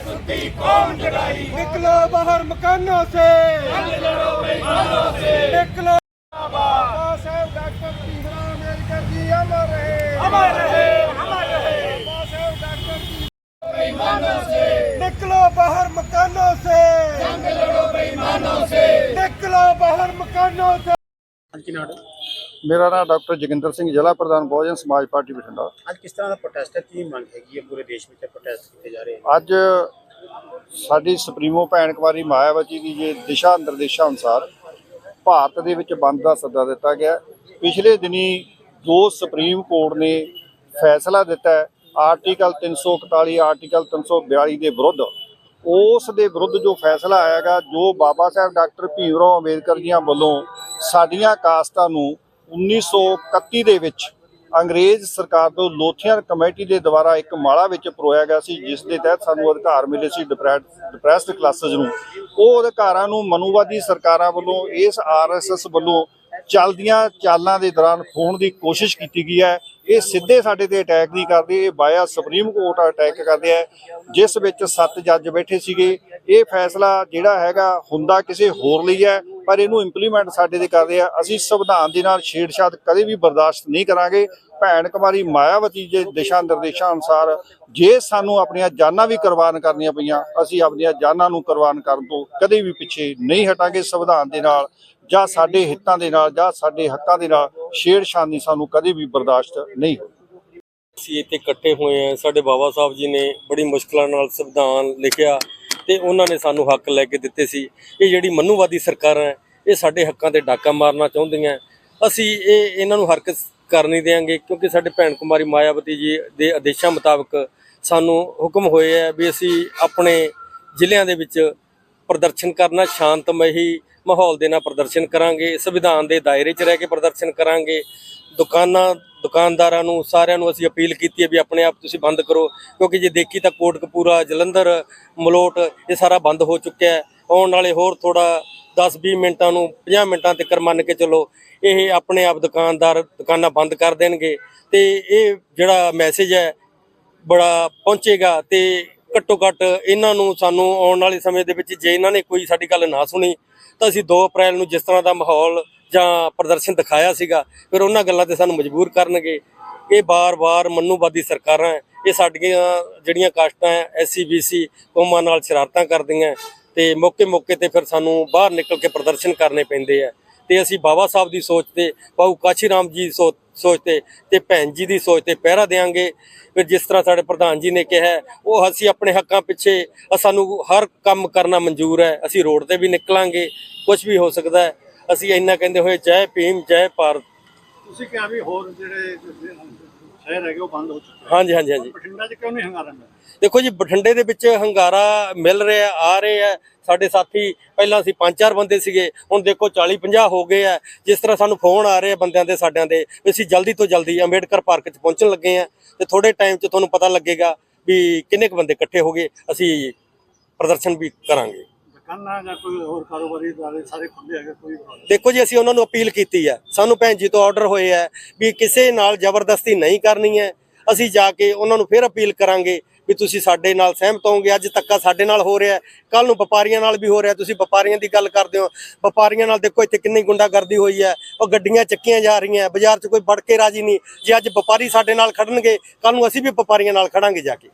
सुती कौन जगाई निकलो बाहर मकानों से निकलो बाबा साहब डॉक्टर भीमराव अम्बेडकर जी अमर रहे अमर रहे अमर रहे बाबा साहब डॉक्टर भीम- बेईमानों से निकलो बाहर मकानों से जंग लड़ो बेईमानों से निकलो बाहर मकानों से ਮੇਰਾ ਨਾਮ ਡਾਕਟਰ ਜੋਗਿੰਦਰ ਸਿੰਘ ਜ਼ਿਲ੍ਹਾ ਪ੍ਰਧਾਨ ਬਹੁਜਨ ਸਮਾਜ ਪਾਰਟੀ ਬਠਿੰਡਾ। ਅੱਜ ਕਿਸ ਤਰ੍ਹਾਂ ਦਾ ਪ੍ਰੋਟੈਸਟ ਹੈ? ਕੀ ਮੰਗ ਹੈਗੀ ਹੈ? ਪੂਰੇ ਦੇਸ਼ ਵਿੱਚ ਪ੍ਰੋਟੈਸਟ ਕੀਤੇ ਜਾ ਰਹੇ ਹਨ ਅੱਜ ਸਾਡੀ ਸੁਪਰੀਮੋ ਭੈਣ ਕੁਮਾਰੀ ਮਾਇਆਵਤੀ ਦੀ ਜੇ ਦਿਸ਼ਾ ਨਿਰਦੇਸ਼ਾਂ ਅਨੁਸਾਰ ਭਾਰਤ ਦੇ ਵਿੱਚ ਬੰਦ ਦਾ ਸੱਦਾ ਦਿੱਤਾ ਗਿਆ। ਪਿਛਲੇ ਦਿਨੀ ਜੋ ਸੁਪਰੀਮ ਕੋਰਟ ਨੇ ਫੈਸਲਾ ਦਿੱਤਾ ਹੈ ਆਰਟੀਕਲ 341 ਆਰਟੀਕਲ 342 ਦੇ ਵਿਰੁੱਧ। ਉਸ ਦੇ ਵਿਰੁੱਧ ਜੋ ਫੈਸਲਾ ਆਇਆਗਾ ਜੋ ਬਾਬਾ ਸਾਹਿਬ ਡਾਕਟਰ ਭੀਮਰਾਓ ਅੰਬੇਦਕਰ ਜੀਆਂ ਵੱਲੋਂ ਸਾਡੀਆਂ ਕਾਸਟਾਂ ਨੂੰ 1931 ਦੇ ਵਿੱਚ ਅੰਗਰੇਜ਼ ਸਰਕਾਰ ਤੋਂ ਲੋਥੀਅਨ ਕਮੇਟੀ ਦੇ ਦੁਆਰਾ ਇੱਕ ਮਾਲਾ ਵਿੱਚ ਪਰੋਇਆ ਗਿਆ ਸੀ, ਜਿਸ ਦੇ ਤਹਿਤ ਸਾਨੂੰ ਅਧਿਕਾਰ ਮਿਲੇ ਸੀ ਡਿਪਰੈਸਡ ਕਲਾਸਿਸ ਨੂੰ। ਉਹ ਅਧਿਕਾਰਾਂ ਨੂੰ ਮਨੂਵਾਦੀ ਸਰਕਾਰਾਂ ਵੱਲੋਂ, ਇਸ ਆਰਐਸਐਸ ਵੱਲੋਂ ਚੱਲਦੀਆਂ ਚਾਲਾਂ ਦੇ ਦੌਰਾਨ ਖੋਣ ਦੀ ਕੋਸ਼ਿਸ਼ ਕੀਤੀ ਗਈ ਹੈ। ਇਹ ਸਿੱਧੇ ਸਾਡੇ ਤੇ ਅਟੈਕ ਨਹੀਂ ਕਰਦੇ, ਇਹ ਬਾਇਆ ਸੁਪਰੀਮ ਕੋਰਟ ਅਟੈਕ ਕਰਦੇ ਆ ਜਿਸ ਵਿੱਚ ਸੱਤ ਜੱਜ ਬੈਠੇ ਸੀਗੇ। ਇਹ ਫੈਸਲਾ ਜਿਹੜਾ ਹੈਗਾ ਹੁੰਦਾ ਕਿਸੇ ਹੋਰ ਲਈ ਹੈ। ਪਰ ਇਹਨੂੰ ਇੰਪਲੀਮੈਂਟ ਸਾਡੇ ਤੇ ਰਹੇ ਆ। ਅਸੀਂ ਸੰਵਿਧਾਨ ਦੇ ਨਾਲ ਛੇੜਛਾੜ ਕਦੇ ਵੀ ਬਰਦਾਸ਼ਤ ਨਹੀਂ ਕਰਾਂਗੇ। ਭੈਣ ਕੁਮਾਰੀ ਮਾਇਆਵਤੀ ਦੇ ਦਿਸ਼ਾ ਨਿਰਦੇਸ਼ਾਂ ਅਨੁਸਾਰ ਜੇ ਸਾਨੂੰ ਆਪਣੀਆਂ ਜਾਨਾਂ ਵੀ ਕੁਰਬਾਨ ਕਰਨੀਆਂ ਪਈਆਂ, ਅਸੀਂ ਆਪਣੀਆਂ ਜਾਨਾਂ ਨੂੰ ਕੁਰਬਾਨ ਕਰਨ ਤੋਂ ਕਦੇ ਵੀ ਪਿੱਛੇ ਨਹੀਂ ਹਟਾਂਗੇ ਸੰਵਿਧਾਨ ਦੇ ਨਾਲ ਜਾਂ ਸਾਡੇ ਹਿੱਤਾਂ ਦੇ ਨਾਲ ਜਾਂ ਸਾਡੇ ਹੱਕਾਂ ਦੇ ਨਾਲ ਛੇੜਛਾੜ ਸਾਨੂੰ ਕਦੇ ਵੀ ਬਰਦਾਸ਼ਤ ਨਹੀਂ। ਅਸੀਂ ਇੱਥੇ ਇਕੱਠੇ ਹੋਏ ਆ ਸਾਡੇ ਬਾਬਾ ਸਾਹਿਬ ਜੀ ਨੇ ਬੜੀ ਮੁਸ਼ਕਲਾਂ ਨਾਲ ਸੰਵਿਧਾਨ ਲਿਖਿਆ। ਤੇ ਉਹਨਾਂ ਨੇ ਸਾਨੂੰ ਹੱਕ ਲੈ ਕੇ ਦਿੱਤੇ ਸੀ। ਇਹ ਜਿਹੜੀ ਮਨੂਵਾਦੀ ਸਰਕਾਰਾਂ ਹੈ, ਇਹ ਸਾਡੇ ਹੱਕਾਂ ਤੇ ਡਾਕਾ ਮਾਰਨਾ ਚਾਹੁੰਦੀਆਂ। ਅਸੀਂ ਇਹ ਇਹਨਾਂ ਨੂੰ ਹਰਕਤ ਕਰ ਨਹੀਂ ਦੇਵਾਂਗੇ ਕਿਉਂਕਿ ਸਾਡੇ ਭੈਣ ਕੁਮਾਰੀ ਮਾਇਆਵਤੀ ਜੀ ਦੇ ਆਦੇਸ਼ਾਂ ਮੁਤਾਬਕ ਸਾਨੂੰ ਹੁਕਮ ਹੋਏ ਹੈ ਵੀ ਅਸੀਂ ਆਪਣੇ ਜ਼ਿਲ੍ਹਿਆਂ ਦੇ ਵਿੱਚ ਪ੍ਰਦਰਸ਼ਨ ਕਰਨਾ, ਸ਼ਾਂਤਮਈ ਮਾਹੌਲ ਦੇ ਨਾਲ ਪ੍ਰਦਰਸ਼ਨ ਕਰਾਂਗੇ, ਸੰਵਿਧਾਨ ਦੇ ਦਾਇਰੇ 'ਚ ਰਹਿ ਕੇ ਪ੍ਰਦਰਸ਼ਨ ਕਰਾਂਗੇ। ਦੁਕਾਨਾਂ, ਦੁਕਾਨਦਾਰਾਂ ਨੂੰ, ਸਾਰਿਆਂ ਨੂੰ ਅਸੀਂ ਅਪੀਲ ਕੀਤੀ ਹੈ ਵੀ ਆਪਣੇ ਆਪ ਤੁਸੀਂ ਬੰਦ ਕਰੋ, ਕਿਉਂਕਿ ਜੇ ਦੇਖੀ ਤਾਂ ਕੋਟਕਪੂਰਾ, ਜਲੰਧਰ, ਮਲੋਟ, ਇਹ ਸਾਰਾ ਬੰਦ ਹੋ ਚੁੱਕਿਆ ਹੈ। ਆਉਣ ਵਾਲੇ ਹੋਰ ਥੋੜਾ 10-20 ਮਿੰਟਾਂ ਨੂੰ 50 ਮਿੰਟਾਂ ਤੱਕ ਮੰਨ ਕੇ ਚੱਲੋ, ਇਹ ਆਪਣੇ ਆਪ ਦੁਕਾਨਦਾਰ, ਦੁਕਾਨਾਂ ਬੰਦ ਕਰ ਦੇਣਗੇ। ਤੇ ਇਹ ਜਿਹੜਾ ਮੈਸੇਜ ਹੈ, ਬੜਾ ਪਹੁੰਚੇਗਾ ਤੇ ਘੱਟੋ ਘੱਟ ਇਹਨਾਂ ਨੂੰ ਸਾਨੂੰ ਆਉਣ ਵਾਲੇ ਸਮੇਂ ਦੇ ਵਿੱਚ ਜੇ ਇਹਨਾਂ ਨੇ ਕੋਈ ਸਾਡੀ ਗੱਲ ਨਾ ਸੁਣੀ, ਤਾਂ ਅਸੀਂ 2 ਅਪ੍ਰੈਲ ਨੂੰ ਜਿਸ ਤਰ੍ਹਾਂ ਦਾ ਮਾਹੌਲ ਜਾਂ ਪ੍ਰਦਰਸ਼ਨ ਦਿਖਾਇਆ ਸੀਗਾ, ਫਿਰ ਉਹਨਾਂ ਗੱਲਾਂ ਤੇ ਸਾਨੂੰ ਮਜਬੂਰ ਕਰਨਗੇ। ਇਹ ਬਾਰ-ਬਾਰ ਮਨੂਵਾਦੀ ਸਰਕਾਰਾਂ ਇਹ ਸਾਡੀਆਂ ਜਿਹੜੀਆਂ ਕਾਸਟਾਂ ਹੈ ਐਸਸੀ ਬੀਸੀ ਕੌਮਾਂ ਨਾਲ ਸ਼ਰਾਰਤਾਂ ਕਰਦੀਆਂ ਤੇ ਮੌਕੇ-ਮੌਕੇ ਤੇ ਫਿਰ ਸਾਨੂੰ ਬਾਹਰ ਨਿਕਲ ਕੇ ਪ੍ਰਦਰਸ਼ਨ ਕਰਨੇ ਪੈਂਦੇ ਆ ਤੇ ਅਸੀਂ ਬਾਬਾ ਸਾਹਿਬ ਦੀ ਸੋਚ ਤੇ ਬਾਬੂ ਕਾਸ਼ੀ ਰਾਮ ਜੀ ਦੀ ਸੋਚ ਸੋਚ ਤੇ ਤੇ ਭੈਣ ਜੀ ਦੀ ਸੋਚ ਤੇ ਪਹਿਰਾ ਦੇਾਂਗੇ ਫਿਰ ਜਿਸ ਤਰ੍ਹਾਂ ਸਾਡੇ ਪ੍ਰਧਾਨ ਜੀ ਨੇ ਕਿਹਾ, ਉਹ ਅਸੀਂ ਆਪਣੇ ਹੱਕਾਂ ਪਿੱਛੇ ਸਾਨੂੰ ਹਰ ਕੰਮ ਕਰਨਾ ਮਨਜ਼ੂਰ ਹੈ। ਅਸੀਂ ਰੋਡ ਤੇ ਵੀ ਨਿਕਲਾਂਗੇ ਕੁਝ ਵੀ ਹੋ ਸਕਦਾ ਹੈ। ਅਸੀਂ ਇੰਨਾ ਕਹਿੰਦੇ ਹੋਏ ਜੈ ਭੀਮ ਜੈ ਭਾਰਤ। ਤੁਸੀਂ ਕਿਹਾ ਵੀ ਹੋਰ ਜਿਹੜੇ ਸ਼ਹਿਰ ਹੈਗੇ ਉਹ ਬੰਦ ਹੋ ਚੁੱਕੇ ਹਾਂਜੀ ਹਾਂਜੀ ਹਾਂਜੀ। ਬਠਿੰਡਾ 'ਚ ਕਿਉਂ ਨਹੀਂ ਹੰਗਾਰਾ ਮਿਲਿਆ? ਦੇਖੋ ਜੀ ਬਠਿੰਡੇ ਦੇ ਵਿੱਚ ਹੰਗਾਰਾ ਮਿਲ ਰਿਹਾ ਆ ਰਹੇ ਸਾਡੇ ਸਾਥੀ ਪਹਿਲਾਂ ਅਸੀਂ ਪੰਜ ਚਾਰ ਬੰਦੇ ਸੀਗੇ ਹੁਣ ਦੇਖੋ 40 50 ਹੋ ਗਏ ਆ। ਜਿਸ ਤਰ੍ਹਾਂ ਸਾਨੂੰ ਫੋਨ ਆ ਰਹੇ ਆ ਬੰਦਿਆਂ ਦੇ ਸਾਡਿਆਂ ਦੇ ਵੀ ਅਸੀਂ ਜਲਦੀ ਤੋਂ ਜਲਦੀ ਅੰਬੇਡਕਰ ਪਾਰਕ 'ਚ ਪਹੁੰਚਣ ਲੱਗੇ ਆ। ਤੇ ਥੋੜੇ ਟਾਈਮ 'ਚ ਤੁਹਾਨੂੰ ਪਤਾ ਲੱਗੇਗਾ ਵੀ ਕਿੰਨੇ ਕੁ ਬੰਦੇ ਇਕੱਠੇ ਹੋ ਗਏ ਅਸੀਂ ਪ੍ਰਦਰਸ਼ਨ ਵੀ ਕਰਾਂਗੇ। ਦੁਕਾਨਾਂ ਜਾਂ ਕੋਈ ਹੋਰ ਕਾਰੋਬਾਰੀ ਦਾਰੇ ਸਾਰੇ ਖੁੱਲੇ ਹੈਗੇ, ਕੋਈ ਦੇਖੋ ਜੀ, ਅਸੀਂ ਉਹਨਾਂ ਨੂੰ ਅਪੀਲ ਕੀਤੀ ਹੈ। ਸਾਨੂੰ ਭੈਣ ਜੀ ਤੋਂ ਆਰਡਰ ਹੋਏ ਹੈ ਵੀ ਕਿਸੇ ਨਾਲ ਜ਼ਬਰਦਸਤੀ ਨਹੀਂ ਕਰਨੀ ਹੈ। ਅਸੀਂ ਜਾ ਕੇ ਉਹਨਾਂ ਨੂੰ ਫਿਰ ਅਪੀਲ ਕਰਾਂਗੇ ਵੀ ਤੁਸੀਂ ਸਾਡੇ ਨਾਲ ਸਹਿਮਤ ਹੋਵੋਗੇ। ਅੱਜ ਤੱਕ ਸਾਡੇ ਨਾਲ ਹੋ ਰਿਹਾ ਕੱਲ ਨੂੰ ਵਪਾਰੀਆਂ ਨਾਲ ਵੀ ਹੋ ਰਿਹਾ ਤੁਸੀਂ ਵਪਾਰੀਆਂ ਦੀ ਗੱਲ ਕਰਦੇ ਹੋ। ਵਪਾਰੀਆਂ ਨਾਲ ਦੇਖੋ, ਇੱਥੇ ਕਿੰਨੀ ਗੁੰਡਾਗਰਦੀ ਹੋਈ ਹੈ। ਉਹ ਗੱਡੀਆਂ ਚੱਕੀਆਂ ਜਾ ਰਹੀਆਂ ਬਾਜ਼ਾਰ 'ਚ ਕੋਈ ਵੜ ਕੇ ਰਾਜੀ ਨਹੀਂ। ਜੇ ਅੱਜ ਵਪਾਰੀ ਸਾਡੇ ਨਾਲ ਖੜਨਗੇ ਕੱਲ ਨੂੰ ਅਸੀਂ ਵੀ ਵਪਾਰੀਆਂ ਨਾਲ ਖੜਾਂਗੇ ਜਾ ਕੇ।